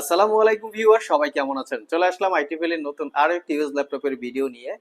আসসালামু আলাইকুম ভিউয়ার সবাই কেমন আছেন? চলে আসলাম আইটি ভ্যালির নতুন আরও একটি ইউজ ল্যাপটপের ভিডিও নিয়ে।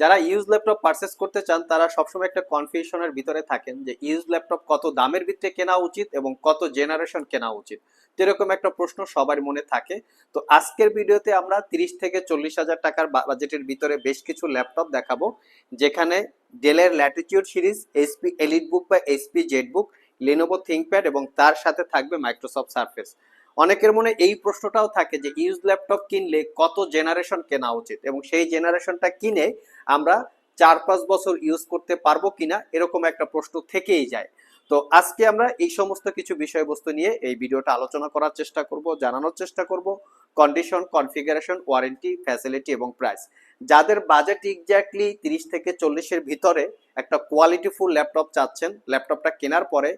যারা ইউজ ল্যাপটপ পারচেস করতে চান, তারা সবসময় একটা কনফিউশনের ভিতরে থাকেন যে ইউজ ল্যাপটপ কত দামের ভিতরে কেনা উচিত এবং কত জেনারেশন কেনা উচিত। এরকম একটা প্রশ্ন সবার মনে থাকে। তো আজকের ভিডিওতে আমরা তিরিশ থেকে চল্লিশ হাজার টাকার বাজেটের ভিতরে বেশ কিছু ল্যাপটপ দেখাবো, যেখানে ডেলের ল্যাটিটিউড সিরিজ এইচপি এলিট বুক বা HP ZBook Lenovo ThinkPad এবং তার সাথে থাকবে মাইক্রোসফট সার্ফেস অনেকের মনে এই প্রশ্নটাও থাকে যে ইউজ ল্যাপটপ কিনলে কত জেনারেশন কেনা উচিত? এবং সেই জেনারেশনটা কিনে আমরা চার পাঁচ বছর ইউজ করতে পারব কিনা এরকম একটা প্রশ্ন থেকেই যায়। তো আজকে আমরা এই সমস্ত কিছু বিষয়বস্তু নিয়ে এই ভিডিওটা আলোচনা করার চেষ্টা করব, জানানোর চেষ্টা করব কন্ডিশন কনফিগারেশন ওয়ারেন্টি ফ্যাসিলিটি এবং প্রাইস যাদের বাজেট এক্স্যাক্টলি তিরিশ থেকে চল্লিশের ভিতরে একটা কোয়ালিটিফুল ল্যাপটপ চাচ্ছেন ল্যাপটপটা কেনার পরে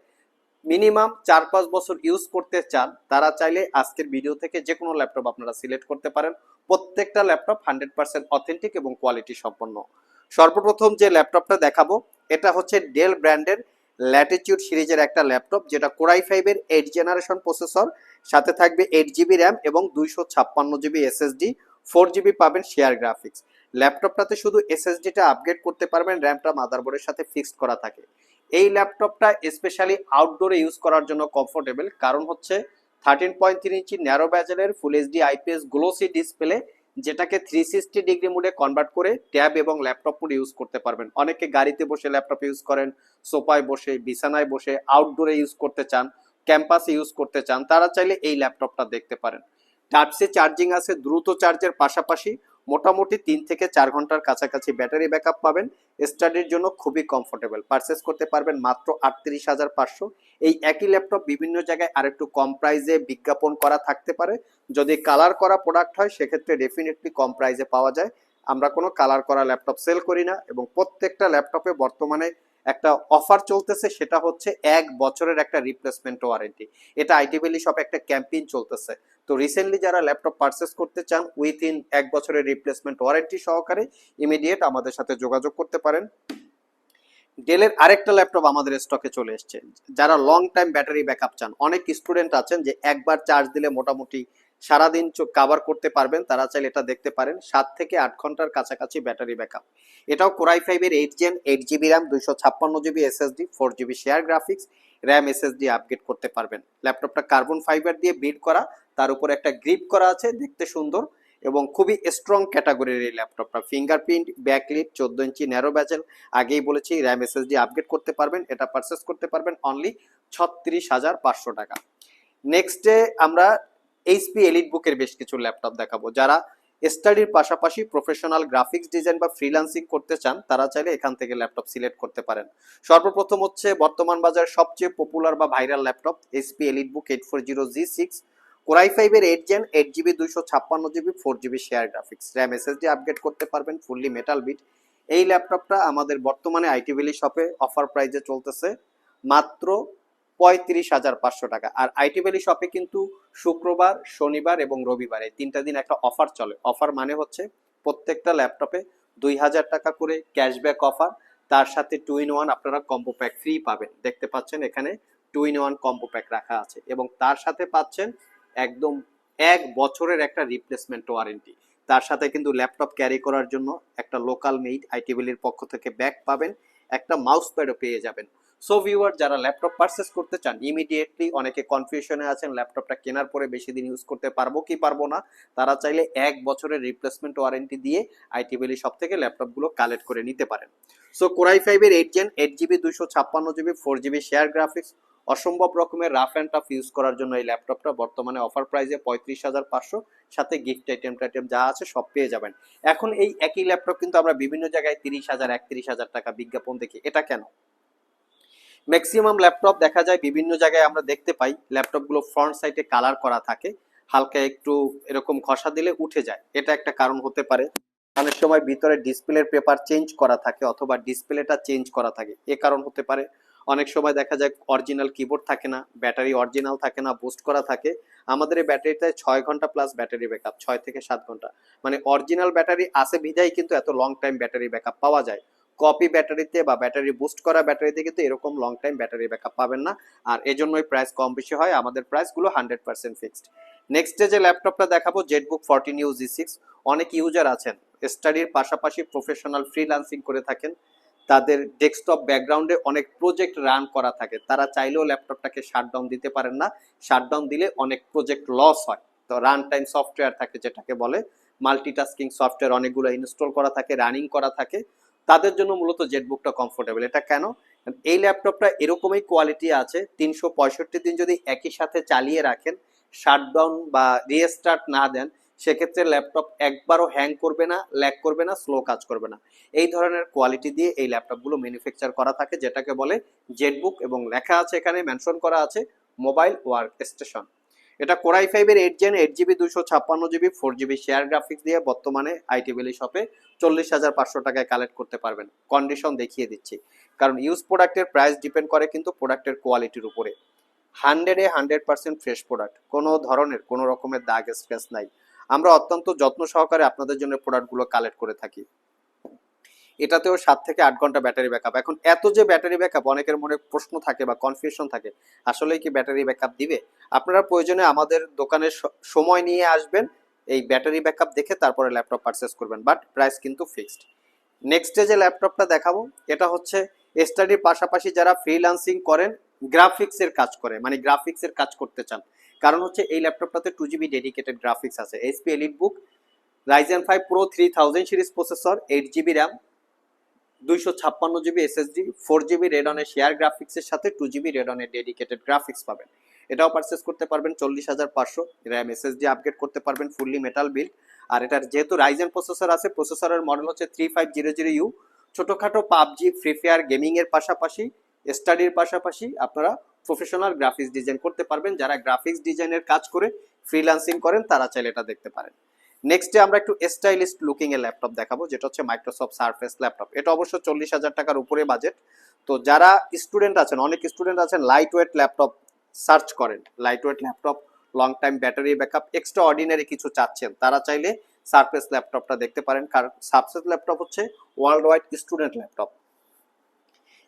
মিনিমাম চার পাঁচ বছর ইউজ করতে চান, তারা চাইলে আজকের ভিডিও থেকে যে কোনো ল্যাপটপ আপনারা সিলেক্ট করতে পারেন। প্রত্যেকটা ল্যাপটপ হান্ড্রেড পার্সেন্ট অথেন্টিক এবং কোয়ালিটি সম্পন্ন। সর্বপ্রথম যে ল্যাপটপটা দেখাবো, এটা হচ্ছে ডেল ব্র্যান্ডের ল্যাটিটিউড সিরিজের একটা ল্যাপটপ যেটা কোরাই ফাইভের এইট জেনারেশন প্রসেসর সাথে থাকবে এইট জিবি র্যাম এবং দুইশো ছাপ্পান্ন জিবি এসএসডি ফোর জিবি পাবেন শেয়ার গ্রাফিক্স ল্যাপটপটাতে শুধু এসএসডিটা আপগ্রেড করতে পারবেন র্যামটা মাদারবোর্ডের সাথে ফিক্সড করা থাকে। এই ল্যাপটপটা স্পেশালি আউটডোরে ইউজ করার জন্য কমফোর্টেবল কারণ হচ্ছে thirteen point three inch narrow ব্যাজেলের full HD IPS glossy display যেটাকে থ্রি সিক্সটি ডিগ্রি মোডে কনভার্ট করে ট্যাব এবং ল্যাপটপ মোডে ইউজ করতে পারবেন। অনেকে গাড়িতে বসে ল্যাপটপ ইউজ করেন, সোফায় বসে, বিছানায় বসে আউটডোরে ইউজ করতে চান ক্যাম্পাসে ইউজ করতে চান, তারা চাইলে এই ল্যাপটপটা দেখতে পারেন। টাইপসি চার্জিং আছে, দ্রুত চার্জের পাশাপাশি মোটামুটি তিন থেকে চার ঘণ্টার কাছাকাছি ব্যাটারি ব্যাকআপ পাবেন। স্টাডির জন্য খুবই কমফোর্টেবল পারচেস করতে পারবেন মাত্র আটত্রিশ হাজার পাঁচশো। এই একই ল্যাপটপ বিভিন্ন জায়গায় আরেকটু কম প্রাইজে বিজ্ঞাপন করা থাকতে পারে। যদি কালার করা প্রোডাক্ট হয়, সেক্ষেত্রে ডেফিনেটলি কম প্রাইজে পাওয়া যায়। আমরা কোনো কালার করা ল্যাপটপ সেল করি না এবং প্রত্যেকটা ল্যাপটপে বর্তমানে একটা অফার চলতেছে, সেটা হচ্ছে এক বছরের একটা রিপ্লেসমেন্ট ওয়ারেন্টি এটা আইটি ভ্যালি শপে একটা ক্যাম্পেইন চলতেছে। তো রিসেন্টলি যারা ল্যাপটপ পারচেস করতে চান উইথিন এক বছরের রিপ্লেসমেন্ট ওয়ারেন্টি সহকারে ইমিডিয়েট আমাদের সাথে যোগাযোগ করতে পারেন। ডেলের আরেকটা ল্যাপটপ আমাদের স্টকে চলে এসছে। যারা লং টাইম ব্যাটারি ব্যাকআপ চান, অনেক স্টুডেন্ট আছেন যে একবার চার্জ দিলে মোটামুটি সারাদিন চোখ কাভার করতে পারবেন, তারা চাইলে এটা দেখতে পারেন। সাত থেকে আট ঘণ্টার কাছাকাছি ব্যাটারি ব্যাকআপ এটাও কোরাই ফাইভের eight gen eight GB RAM দুইশো ছাপ্পান্ন GB SSD four GB share graphics RAM SSD upgrade করতে পারবেন। ল্যাপটপটা কার্বন ফাইবার দিয়ে বিল্ড করা, তার উপর একটা গ্রিপ করা আছে, দেখতে সুন্দর এবং খুবই স্ট্রং ক্যাটাগরির এই ল্যাপটপটা ফিঙ্গারপ্রিন্ট ব্যাকলিট চোদ্দ ইঞ্চি ন্যারো ব্যাচেল আগেই বলেছি র্যাম এসএসডি আপগ্রেড করতে পারবেন, এটা পারচেস করতে পারবেন অনলি ছত্রিশ হাজার পাঁচশো টাকা। নেক্সটে আমরা এইচপি এলিট বুকের বেশ কিছু ল্যাপটপ দেখাবো। যারা স্টাডির পাশাপাশি প্রফেশনাল গ্রাফিক্স ডিজাইন বা ফ্রিল্যান্সিং করতে চান, তারা চাইলে এখান থেকে ল্যাপটপ সিলেক্ট করতে পারেন। সর্বপ্রথম হচ্ছে বর্তমান বাজার সবচেয়ে পপুলার বা viral laptop HP Elite Book eight four zero G six core i ফাইভের এইট জেন এইট জিবি দুইশো ছাপ্পান্ন GB four GB share graphics RAM SSD upgrade করতে পারবেন ফুললি মেটাল বিট এই ল্যাপটপটা আমাদের বর্তমানে আইটি ভ্যালি শপে অফার প্রাইজে চলতেছে মাত্র পঁয়ত্রিশ হাজার পাঁচশো টাকা। আর আইটি ভ্যালি শপে কিন্তু শুক্রবার, শনিবার এবং রবিবার তিনটা দিন একটা অফার চলে। অফার মানে হচ্ছে প্রত্যেকটা ল্যাপটপে দুই হাজার টাকা করে ক্যাশব্যাক অফার। তার সাথে টু ইন ওয়ান আপনারা কম্বো প্যাক ফ্রি পাবেন। দেখতে পাচ্ছেন এখানে two in one combo pack রাখা আছে এবং তার সাথে পাচ্ছেন একদম এক বছরের একটা রিপ্লেসমেন্ট ওয়ারেন্টি তার সাথে কিন্তু ল্যাপটপ ক্যারি করার জন্য একটা লোকাল মেইড আইটি ভ্যালির পক্ষ থেকে ব্যাগ পাবেন। একটা মাউস প্যাডও পেয়ে যাবেন। সো ভিউয়ার যারা ল্যাপটপ পারচেস করতে চান ইমিডিয়েটলি অনেকে কনফিউশনে আছেন ল্যাপটপটা কেনার পরে বেশি দিন ইউজ করতে পারব কি পারব না? তারা চাইলে এক বছরের রিপ্লেসমেন্ট ওয়ারেন্টি দিয়ে আইটি ভ্যালি সব থেকে ল্যাপটপগুলো কালেক্ট করে নিতে পারেন। সো কোরাই ফাইভের এইট জেন এইট জিবি দুশো ছাপ্পান্ন GB four GB share graphics অসম্ভব রকমের রাফ অ্যান্ড টাফ ইউজ করার জন্য এই ল্যাপটপটা বর্তমানে অফার প্রাইসে পঁয়ত্রিশ হাজার পাঁচশো। সাথে গিফট আইটেম টাইটেম যা আছে সব পেয়ে যাবেন। এখন এই একই ল্যাপটপ কিন্তু আমরা বিভিন্ন জায়গায় তিরিশ হাজার, একত্রিশ হাজার টাকা বিজ্ঞাপন দেখি। এটা কেন? ম্যাক্সিমাম ল্যাপটপ দেখা যায়, বিভিন্ন জায়গায় আমরা দেখতে পাই ল্যাপটপগুলো ফ্রন্ট সাইডে কালার করা থাকে, হালকা একটু এরকম ঘষা দিলে উঠে যায়। এটা একটা কারণ হতে পারে। অনেক সময় ভিতরে ডিসপ্লের পেপার চেঞ্জ করা থাকে অথবা ডিসপ্লেটা চেঞ্জ করা থাকে, এ কারণ হতে পারে। অনেক সময় দেখা যায় অরিজিনাল কিবোর্ড থাকে না ব্যাটারি অরিজিনাল থাকে না বুস্ট করা থাকে। আমাদের এই ব্যাটারিতে ছয় ঘণ্টা প্লাস ব্যাটারি ব্যাকআপ ছয় থেকে সাত ঘণ্টা। মানে অরিজিনাল ব্যাটারি আছে বিধাই কিন্তু এত লং টাইম ব্যাটারি ব্যাকআপ পাওয়া যায়। কপি ব্যাটারিতে বা ব্যাটারি বুস্ট করা ব্যাটারিতে কিন্তু এরকম লং টাইম ব্যাটারি ব্যাকআপ পাবেন না। আর এজন্যই প্রাইস কম বেশি হয়। আমাদের প্রাইসগুলো hundred percent fixed next day যে ল্যাপটপটা দেখাবো Zenbook fourteen U G six অনেক ইউজার আছেন। স্টাডির পাশাপাশি প্রফেশনাল ফ্রিল্যান্সিং করে থাকেন। তাদের ডেস্কটপ ব্যাকগ্রাউন্ডে অনেক প্রজেক্ট রান করা থাকে। তারা চাইলেও ল্যাপটপটাকে শাটডাউন দিতে পারেন না। শাটডাউন দিলে অনেক প্রজেক্ট লস হয়। তো রান টাইম সফটওয়্যার থাকে যেটাকে বলে। মাল্টিটাস্কিং সফটওয়্যার অনেকগুলো ইনস্টল করা থাকে রানিং করা থাকে। তাদের জন্য মূলত জেটবুকটা কমফোর্টেবল এটা কেন? এই ল্যাপটপটা এরকমই কোয়ালিটি আছে, তিনশো পঁয়ষট্টি দিন যদি একই সাথে চালিয়ে রাখেন শাটডাউন বা রিস্টার্ট না দেন, সেক্ষেত্রে ল্যাপটপ একবারও হ্যাং করবে না ল্যাক করবে না স্লো কাজ করবে না। এই ধরনের কোয়ালিটি দিয়ে এই ল্যাপটপগুলো ম্যানুফ্যাকচার করা থাকে, যেটাকে বলে জেটবুক এবং লেখা আছে এখানে মেনশন করা আছে মোবাইল ওয়ার্ক স্টেশন এটা কোরাই ফাইভের এইট জেন এইট জিবি দুশো ছাপ্পান্ন GB four GB share graphics দিয়ে বর্তমানে আইটি বেলি শপে চল্লিশ হাজার পাঁচশো টাকায় কালেক্ট করতে পারবেন। কন্ডিশন দেখিয়ে দিচ্ছি। কারণ ইউজ প্রোডাক্টের প্রাইস ডিপেন্ড করে কিন্তু প্রোডাক্টের কোয়ালিটির উপরে। হান্ড্রেডে হান্ড্রেড পার্সেন্ট ফ্রেশ প্রোডাক্ট কোনো ধরনের, কোনো রকমের দাগ স্ক্র্যাচ নাই। আমরা অত্যন্ত যত্ন সহকারে আপনাদের জন্য প্রোডাক্টগুলো কালেক্ট করে থাকি। এটাতেও সাত থেকে আট ঘণ্টা ব্যাটারি ব্যাকআপ। এখন এত যে ব্যাটারি ব্যাকআপ, অনেকের মনে প্রশ্ন থাকে বা কনফিউশন থাকে আসলে কি ব্যাটারি ব্যাকআপ দিবে? আপনারা প্রয়োজনে আমাদের দোকানে স- সময় নিয়ে আসবেন, এই ব্যাটারি ব্যাকআপ দেখে তারপরে ল্যাপটপ পারচেস করবেন বাট প্রাইস কিন্তু ফিক্সড নেক্সট যে ল্যাপটপটা দেখাবো, এটা হচ্ছে স্টাডির পাশাপাশি যারা ফ্রিল্যান্সিং করেন গ্রাফিক্সের কাজ করে মানে গ্রাফিক্সের কাজ করতে চান। কারণ হচ্ছে এই ল্যাপটপটাতে টু জিবি ডেডিকেটেড গ্রাফিক্স আছে HP EliteBook Ryzen five pro three thousand series processor eight GB RAM দুইশো ছাপ্পান্ন জিবি এসএসডি ফোর জিবি রেডনের শেয়ার গ্রাফিক্সের সাথে টু জিবি রেডনের ডেডিকেটেড গ্রাফিক্স পাবেন। এটাও পারচেস করতে পারবেন চল্লিশ হাজার পাঁচশো। র্যাম এসএসডি আপগ্রেড করতে পারবেন ফুললি মেটাল বিল্ড আর এটার যেহেতু রাইজেন প্রসেসর আছে প্রসেসরের মডেল হচ্ছে three five zero zero U ছোটোখাটো পাবজি ফ্রি ফায়ার গেমিং এর পাশাপাশি স্টাডির পাশাপাশি আপনারা প্রফেশনাল গ্রাফিক্স ডিজাইন করতে পারবেন। যারা গ্রাফিক্স ডিজাইনের কাজ করে ফ্রিল্যান্সিং করেন, তারা চাইলে এটা দেখতে পারেন। নেক্সটে আমরা একটু স্টাইলিস্ট লুকিং এর ল্যাপটপ দেখাবো, যেটা হচ্ছে মাইক্রোসফট সারফেস ল্যাপটপ এটা অবশ্য চল্লিশ হাজার টাকার উপরে বাজেট তো যারা স্টুডেন্ট আছেন, অনেক স্টুডেন্ট আছেন লাইট ওয়েট ল্যাপটপ সার্চ করেন। Light weight laptop long time battery backup extraordinary কিছু চাচ্ছেন। তারা চাইলে সারফেস ল্যাপটপটা দেখতে পারেন। কারণ সারফেস ল্যাপটপ হচ্ছে ওয়ার্ল্ড ওয়াইড স্টুডেন্ট ল্যাপটপ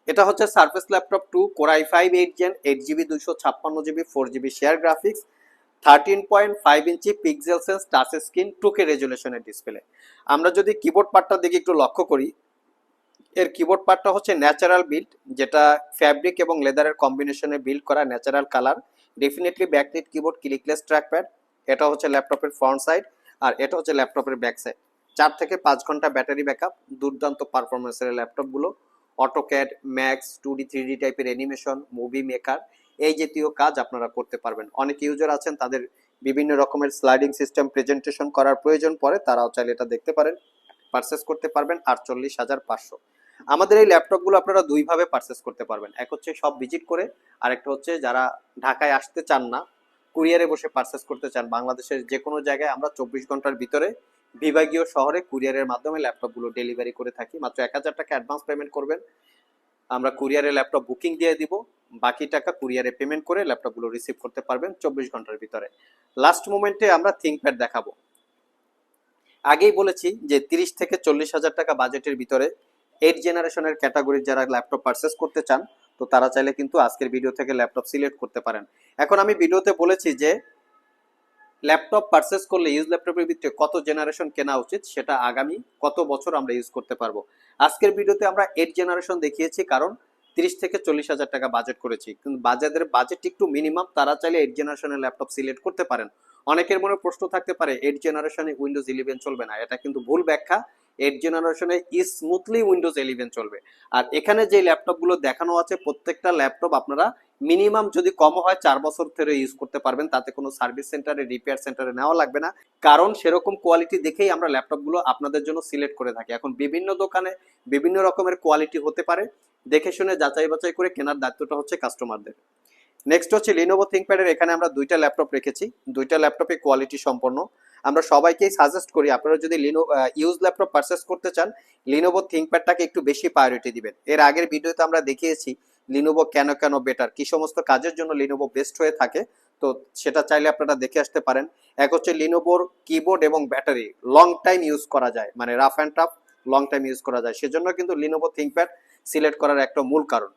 এটা হচ্ছে Surface laptop two core i five eight gen eight GB দুইশো ছাপ্পান্ন GB four GB share graphics thirteen point five inch PixelSense touch screen two K রেজুলেশনের display আমরা যদি keyboard পার্টটার দিকে একটু লক্ষ্য করি, এর কিবোর্ড পার্টটা হচ্ছে ন্যাচারাল বিল্ড যেটা ফ্যাব্রিক এবং লেদারের কম্বিনেশনে বিল্ড করা natural colour definitely backlit keyboard clickless trackpad এটা হচ্ছে ল্যাপটপের ফ্রন্ট সাইড আর এটা হচ্ছে ল্যাপটপের ব্যাক সাইড চার থেকে পাঁচ ঘণ্টা ব্যাটারি ব্যাকআপ দুর্দান্ত পারফরমেন্সের ল্যাপটপগুলো AutoCAD max two D three D টাইপের অ্যানিমেশন মুভি মেকার এই জাতীয় কাজ আপনারা করতে পারবেন। অনেক ইউজার আছেন, তাদের বিভিন্ন রকমের স্লাইডিং সিস্টেম প্রেজেন্টেশন করার প্রয়োজন পড়ে, তারাও চাইলে এটা দেখতে পারেন পারচেস করতে পারবেন আটচল্লিশ হাজার পাঁচশো। আমাদের এই ল্যাপটপগুলো আপনারা দুইভাবে পারচেস করতে পারবেন। এক হচ্ছে সব ভিজিট করে, আরেকটা হচ্ছে যারা ঢাকায় আসতে চান না, কুরিয়ারে বসে পারচেস করতে চান, বাংলাদেশের যে কোনো জায়গায় আমরা চব্বিশ ঘণ্টার ভিতরে বিভাগীয় শহরে কুরিয়ারের মাধ্যমে ল্যাপটপগুলো ডেলিভারি করে থাকি। মাত্র এক হাজার টাকা অ্যাডভান্স পেমেন্ট করবেন। আমরা কুরিয়ারে ল্যাপটপ বুকিং দিয়ে দিব। বাকি টাকা কুরিয়ারে পেমেন্ট করে ল্যাপটপগুলো রিসিভ করতে পারবেন চব্বিশ ঘণ্টার ভিতরে। লাস্ট মোমেন্টে আমরা থিঙ্কপ্যাড দেখাবো। আগেই বলেছি যে তিরিশ থেকে চল্লিশ হাজার টাকা বাজেটের ভিতরে এইট জেনারেশনের ক্যাটাগরির যারা ল্যাপটপ পারচেস করতে চান, তো তারা চাইলে কিন্তু আজকের ভিডিও থেকে ল্যাপটপ সিলেক্ট করতে পারেন। এখন আমি ভিডিওতে বলেছি যে ল্যাপটপ পারচেস করলে ইউজ ল্যাপটপের ভিত্তিতে কত জেনারেশন কেনা উচিত, সেটা আগামী কত বছর আমরা ইউজ করতে পারব। আজকের ভিডিওতে আমরা এইট জেনারেশন দেখিয়েছি, কারণ তিরিশ থেকে চল্লিশ হাজার টাকা বাজেট করেছি। কিন্তু বাজারের বাজেট একটু মিনিমাম তারা চাইলে এইট জেনারেশনের ল্যাপটপ সিলেক্ট করতে পারেন। অনেকের মনে প্রশ্ন থাকতে পারে এইট জেনারেশনে উইন্ডোজ ইলেভেন চলবে না। এটা কিন্তু ভুল ব্যাখ্যা। এইট জেনারেশনে স্মুথলি উইন্ডোজ ইলেভেন চলবে। আর এখানে যে ল্যাপটপগুলো দেখানো আছে, প্রত্যেকটা ল্যাপটপ আপনারা মিনিমাম যদি কম হয়, চার বছর ধরে ইউজ করতে পারবেন। তাতে কোনো সার্ভিস সেন্টারে রিপেয়ার সেন্টারে নেওয়া লাগবে না। কারণ সেরকম কোয়ালিটি দেখেই আমরা ল্যাপটপগুলো আপনাদের জন্য সিলেক্ট করে থাকি। এখন বিভিন্ন দোকানে বিভিন্ন রকমের কোয়ালিটি হতে পারে। দেখে শুনে যাচাই বাছাই করে কেনার দায়িত্বটা হচ্ছে কাস্টমারদের নেক্সট হচ্ছে লিনোভো থিঙ্কপ্যাডের এখানে আমরা দুইটা ল্যাপটপ রেখেছি। দুইটা ল্যাপটপে কোয়ালিটি সম্পন্ন। আমরা সবাইকেই সাজেস্ট করি, আপনারা যদি লিনো ইউজ ল্যাপটপ পারচেস করতে চান লিনোভো থিঙ্কপ্যাডটাকে একটু বেশি প্রায়োরিটি দিবেন। এর আগের ভিডিওতে আমরা দেখিয়েছি লিনোভো কেন কেন বেটার কি সমস্ত কাজের জন্য লিনোভো বেস্ট হয়ে থাকে। তো সেটা চাইলে আপনারা দেখে আসতে পারেন। এক হচ্ছে লিনোভোর কিবোর্ড এবং ব্যাটারি লং টাইম ইউজ করা যায়। মানে rough and tough long time use করা যায়। সেজন্য কিন্তু লিনোভো থিঙ্কপ্যাড সিলেক্ট করার একটা মূল কারণ।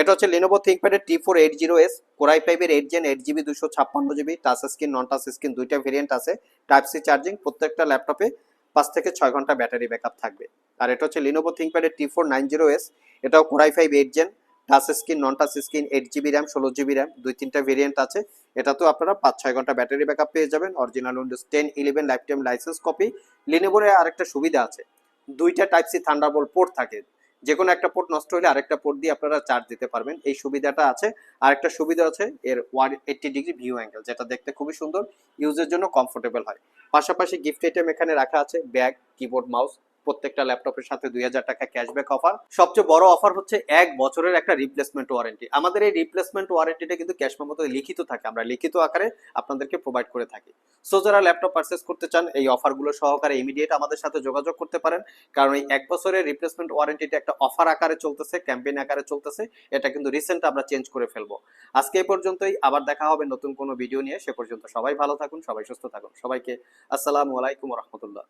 এটা হচ্ছে Lenovo থিঙ্কপ্যাডের T four eight zero S core i ফাইভের এইট জেন এইট জিবি দুশো ছাপ্পান্ন GB touch screen non touch screen দুইটা ভেরিয়েন্ট আছে টাইপ সি চার্জিং প্রত্যেকটা ল্যাপটপে পাঁচ থেকে ছয় ঘণ্টা ব্যাটারি ব্যাকআপ থাকবে। আর এটা হচ্ছে Lenovo থিঙ্কপ্যাডের T four nine zero S এটাও core i five eight gen touch screen non touch screen eight GB RAM ষোলো জিবি র্যাম দুই তিনটা ভেরিয়েন্ট আছে। এটা তো আপনারা পাঁচ ছয় ঘণ্টা ব্যাটারি ব্যাকআপ পেয়ে যাবেন original Windows ten eleven life time license copy লিনোভোর আরেকটা সুবিধা আছে, দুইটা টাইপ সি থান্ডারবোল্ট পোর্ট থাকে যে কোনো একটা পোর্ট নষ্ট হলে আরেকটা পোর্ট দিয়ে আপনারা চার্জ দিতে পারবেন। এই সুবিধাটা আছে। আরেকটা সুবিধা আছে, এর one eighty degree view angle যেটা দেখতে খুবই সুন্দর ইউজের জন্য কমফোর্টেবল হয়। পাশাপাশি গিফট আইটেম এখানে রাখা আছে ব্যাগ কিবোর্ড মাউস প্রত্যেকটা ল্যাপটপের সাথে দুই হাজার টাকা ক্যাশব্যাক অফার সবচেয়ে বড় অফার হচ্ছে এক বছরের একটা রিপ্লেসমেন্ট ওয়ারেন্টি আমাদের এই রিপ্লেসমেন্ট ওয়ারেন্টিটা কিন্তু ক্যাশ লিখিত থাকে, আমরা লিখিত আকারে আপনাদেরকে প্রোভাইড করে থাকি। সো যারা ল্যাপটপ পারচেস করতে চান, এই অফারগুলো সহকারে ইমিডিয়েট আমাদের সাথে যোগাযোগ করতে পারেন। কারণ এই এক বছরের রিপ্লেসমেন্ট ওয়ারেন্টিটা একটা অফার আকারে চলতেছে ক্যাম্পেইন আকারে চলতেছে, এটা কিন্তু রিসেন্ট আমরা চেঞ্জ করে ফেলব। আজকে এই পর্যন্তই, আবার দেখা হবে নতুন কোনো ভিডিও নিয়ে। সে পর্যন্ত সবাই ভালো থাকুন, সবাই সুস্থ থাকুন। সবাইকে আসসালামু আলাইকুম রহমতুল্লাহ।